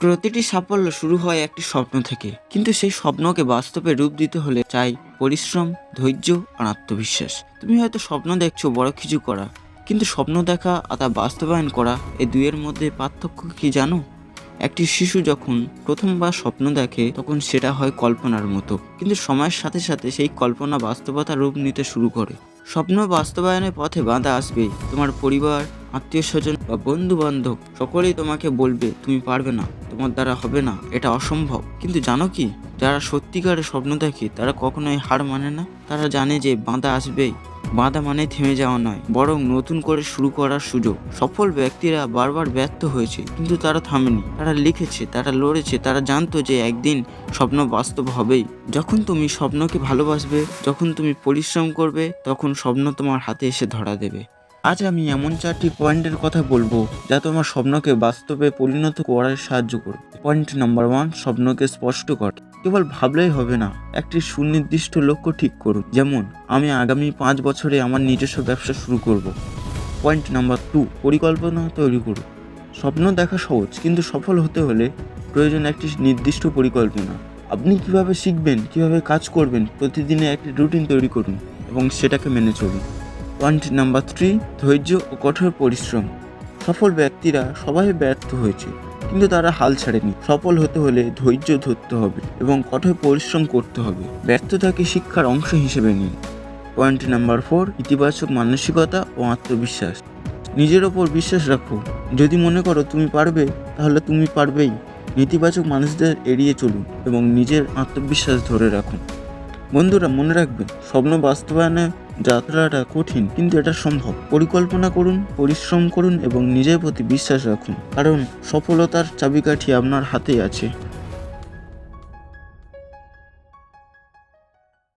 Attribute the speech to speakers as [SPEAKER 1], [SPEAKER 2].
[SPEAKER 1] প্রতিটি সাফল্য শুরু হয় একটি স্বপ্ন থেকে। কিন্তু সেই স্বপ্নকে বাস্তবে রূপ দিতে হলে চাই পরিশ্রম, ধৈর্য আর আত্মবিশ্বাস। তুমি হয়তো স্বপ্ন দেখছ, বড় কিছু করা। কিন্তু স্বপ্ন দেখা আর তা বাস্তবায়ন করা এই দুইয়ের মধ্যে পার্থক্য কি জানো? একটি শিশু যখন প্রথমবার স্বপ্ন দেখে, তখন সেটা হয় কল্পনার মতো। কিন্তু সময়ের সাথে সাথে সেই কল্পনা বাস্তবতা রূপ নিতে শুরু করে। স্বপ্ন বাস্তবায়নের পথে বাধা আসবে তোমার পরিবার আত্মীয় স্বজন বা বন্ধু বান্ধব সকলেই তোমাকে বলবে, তুমি পারবে না, তোমার দ্বারা হবে না, এটা অসম্ভব। কিন্তু জানো কি? যারা সত্যিকারের স্বপ্ন দেখে, তারা কখনোই হার মানে না। তারা জানে যে বাঁধা আসবেই। বাঁধা মানে থেমে যাওয়া নয়, বরং নতুন করে শুরু করার সুযোগ। সফল ব্যক্তিরা বারবার ব্যর্থ হয়েছে, কিন্তু তারা থামেনি। তারা লিখেছে, তারা লড়েছে, তারা জানতো যে একদিন স্বপ্ন বাস্তব হবেই। যখন তুমি স্বপ্নকে ভালোবাসবে, যখন তুমি পরিশ্রম করবে, তখন স্বপ্ন তোমার হাতে এসে ধরা দেবে। আজ আমি এমন চারটি পয়েন্টের কথা বলব যা তোমার স্বপ্নকে বাস্তবে পরিণত করার সাহায্য করবে। পয়েন্ট নাম্বার ওয়ান, স্বপ্নকে স্পষ্ট কর। কেবল ভাবলেই হবে না, একটি সুনির্দিষ্ট লক্ষ্য ঠিক করুন। যেমন, আমি আগামী পাঁচ বছরে আমার নিজস্ব ব্যবসা শুরু করব। পয়েন্ট নাম্বার টু, পরিকল্পনা তৈরি করুন। স্বপ্ন দেখা সহজ, কিন্তু সফল হতে হলে প্রয়োজন একটি নির্দিষ্ট পরিকল্পনা। আপনি কীভাবে শিখবেন, কীভাবে কাজ করবেন প্রতিদিনে একটি রুটিন তৈরি করুন এবং সেটাকে মেনে চলুন। পয়েন্ট নাম্বার থ্রি ধৈর্য ও কঠোর পরিশ্রম। সফল ব্যক্তিরা সবাই ব্যর্থ হয়েছে, কিন্তু তারা হাল ছাড়েনি। সফল হতে হলে ধৈর্য ধরতে হবে এবং কঠোর পরিশ্রম করতে হবে। ব্যর্থতাকে শিক্ষার অংশ হিসেবে নিন। পয়েন্ট নাম্বার ফোর ইতিবাচক মানসিকতা ও আত্মবিশ্বাস। নিজের ওপর বিশ্বাস রাখো। যদি মনে করো তুমি পারবে, তাহলে তুমি পারবেই। নেতিবাচক মানুষদের এড়িয়ে চলুন এবং নিজের আত্মবিশ্বাস ধরে রাখুন। বন্ধুরা, মনে রাখবেন, স্বপ্ন বাস্তবায়নে যাত্রাটা কঠিন, কিন্তু এটা সম্ভব। পরিকল্পনা করুন, পরিশ্রম করুন এবং নিজের প্রতি বিশ্বাস রাখুন। কারণ সফলতার চাবিকাঠি আপনার হাতেই আছে।